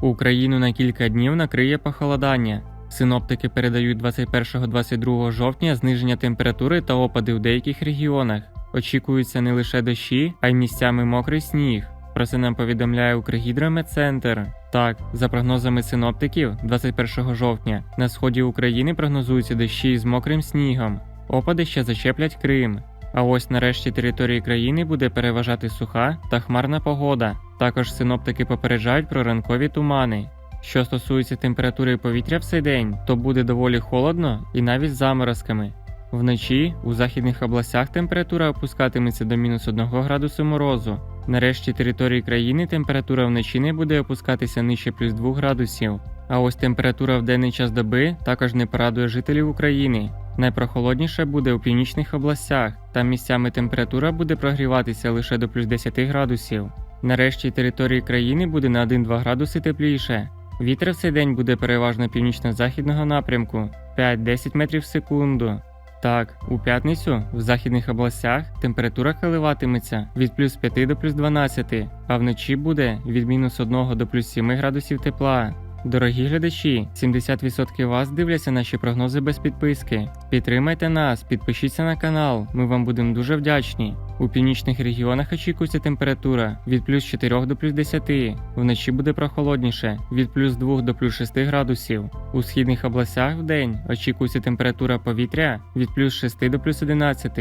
Україну на кілька днів накриє похолодання. Синоптики передають 21-22 жовтня зниження температури та опади в деяких регіонах. Очікуються не лише дощі, а й місцями мокрий сніг. Про це нам повідомляє Укргідрометцентр. Так, за прогнозами синоптиків, 21 жовтня на сході України прогнозуються дощі з мокрим снігом. Опади ще зачеплять Крим. А ось нарешті території країни буде переважати суха та хмарна погода. Також синоптики попереджають про ранкові тумани. Що стосується температури повітря в цей день, то буде доволі холодно і навіть з заморозками. Вночі у західних областях температура опускатиметься до мінус 1 градусу морозу. Нарешті території країни температура вночі не буде опускатися нижче плюс 2 градусів. А ось температура в денний час доби також не порадує жителів України. Найпрохолодніше буде у північних областях, там місцями температура буде прогріватися лише до плюс 10 градусів. Нарешті території країни буде на 1-2 градуси тепліше. Вітер в цей день буде переважно північно-західного напрямку 5-10 метрів в секунду. Так, у п'ятницю в західних областях температура коливатиметься від плюс 5 до плюс 12, а вночі буде від мінус 1 до плюс 7 градусів тепла. Дорогі глядачі, 70% вас дивляться наші прогнози без підписки. Підтримайте нас, підпишіться на канал, ми вам будемо дуже вдячні. У північних регіонах очікується температура від плюс 4 до плюс 10, вночі буде прохолодніше від плюс 2 до плюс 6 градусів. У східних областях в день очікується температура повітря від плюс 6 до плюс 11,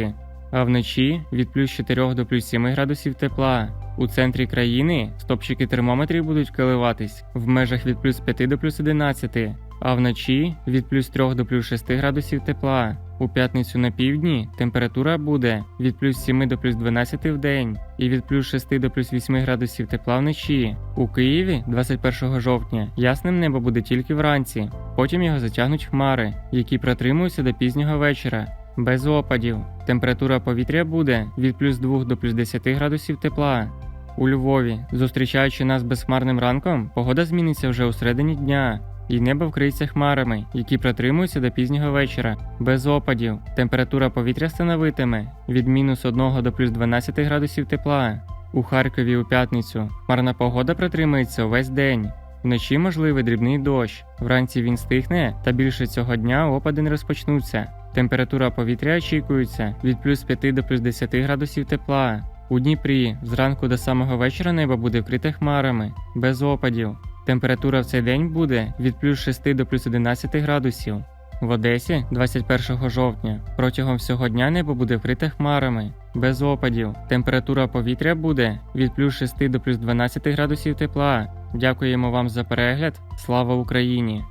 а вночі від плюс 4 до плюс 7 градусів тепла. У центрі країни стопчики термометрів будуть коливатись в межах від плюс 5 до плюс 11, а вночі від плюс 3 до плюс 6 градусів тепла. У п'ятницю на півдні температура буде від плюс 7 до плюс 12 в день і від плюс 6 до плюс 8 градусів тепла вночі. У Києві 21 жовтня ясним небо буде тільки вранці, потім його затягнуть хмари, які протримуються до пізнього вечора. Без опадів. Температура повітря буде від плюс 2 до плюс 10 градусів тепла. У Львові, зустрічаючи нас безхмарним ранком, погода зміниться вже у середині дня, і небо вкриється хмарами, які протримуються до пізнього вечора, без опадів. Температура повітря становитиме від мінус 1 до плюс 12 градусів тепла. У Харкові у п'ятницю хмарна погода протримається увесь день. Вночі можливий дрібний дощ. Вранці він стихне, та більше цього дня опади не розпочнуться. Температура повітря очікується від плюс 5 до плюс 10 градусів тепла. У Дніпрі зранку до самого вечора небо буде вкрите хмарами, без опадів. Температура в цей день буде від плюс 6 до плюс 11 градусів. В Одесі 21 жовтня протягом всього дня небо буде вкрите хмарами, без опадів. Температура повітря буде від плюс 6 до плюс 12 градусів тепла. Дякуємо вам за перегляд. Слава Україні!